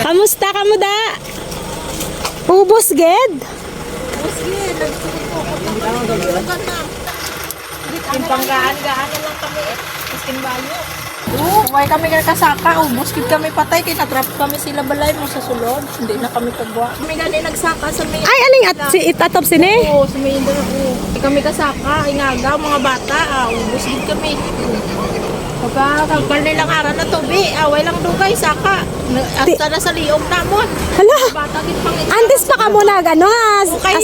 Kamusta ka mo da? Ubos ged? Yung panggaan-gaan na lang kami eh. Isking bayo. Oo, why kami kasaka. Ubus kid kami patay. Kaya natrap kami sila balay mo sa sulod. Hindi na kami kagwa. Kami gani nagsaka sa may... Ay, aling at si itatop sini? Oo, sa may. Kami kasaka. Inagaw, mga bata. Ah, ubus kid kami. Pagka kagkal nilang araw na tubi. Away lang dugay, saka. Na- Hasta na sa liog namon. Hala, Bata gid pang antes pa ka mo na gano ha? Kay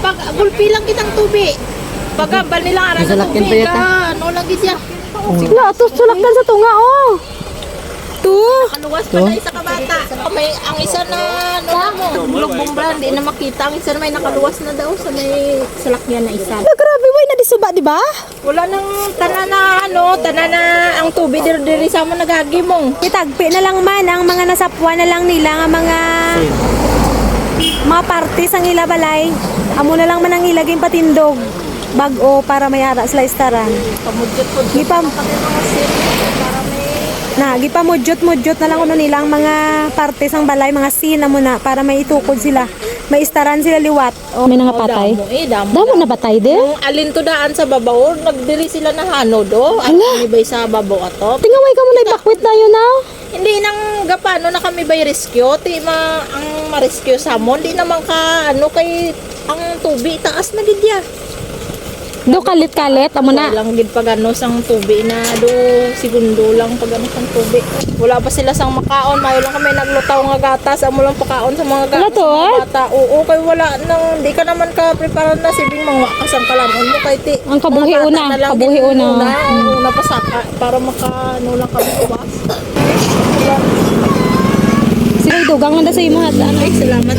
pag gulpi lang kitang tubi. Pagka bal nilang araw na tubi ka. Ano lagi siya? Wala, to sulakdan sa tunga oh. To. Kaluwas pa na isa ka bata. May, ang isa na, ano mo, bulog bumbra, hindi na makita. Ang isa na may nakaluwas na daw sa may salakyan na isa. Grabe, way na disuba, di ba? Wala nang tanan na, ano, tanan na ang tubig diri diri sa mo nagagi mo. Itagpi na lang man ang mga nasapwa na lang nila nga mga mga parties ang ila balay. Amo na lang man ang ilaging patindog. Bag-o para may ara sila istaran. Pamudjot po. Gipam na gipamudjot-mudjot na lang uno nila ang mga parties ang balay, mga sina mo na para may itukod sila. May istaran sila liwat. O may nga patay. Damo, eh, damo. Damo na patay din. Yung alin to daan sa babaw, nagdiri sila na hano do. At ibay sa babaw ato. Tingaway ka mo na ibakwit na yun na. Hindi nang gapano na kami by rescue, ti ma ang ma-rescue sa mo, hindi naman ka ano kay ang tubi taas na gid ya. Do kalit-kalit, amo na. Lang gid pag ano sang tubi na do segundo lang pag ano sang tubi. Wala pa sila sang makaon, mayo lang kami naglutaw nga gatas, amo lang pakaon sa mga Wala gatas. eh? bata. Oo, kay wala nang di ka naman ka prepare na sibing mga kasang kalamon mo kay ti. Ang kabuhi una, kabuhi una. Una, una pa saka para maka ano lang kami uwas. Sila dugang na sa imo hat. Ay, salamat.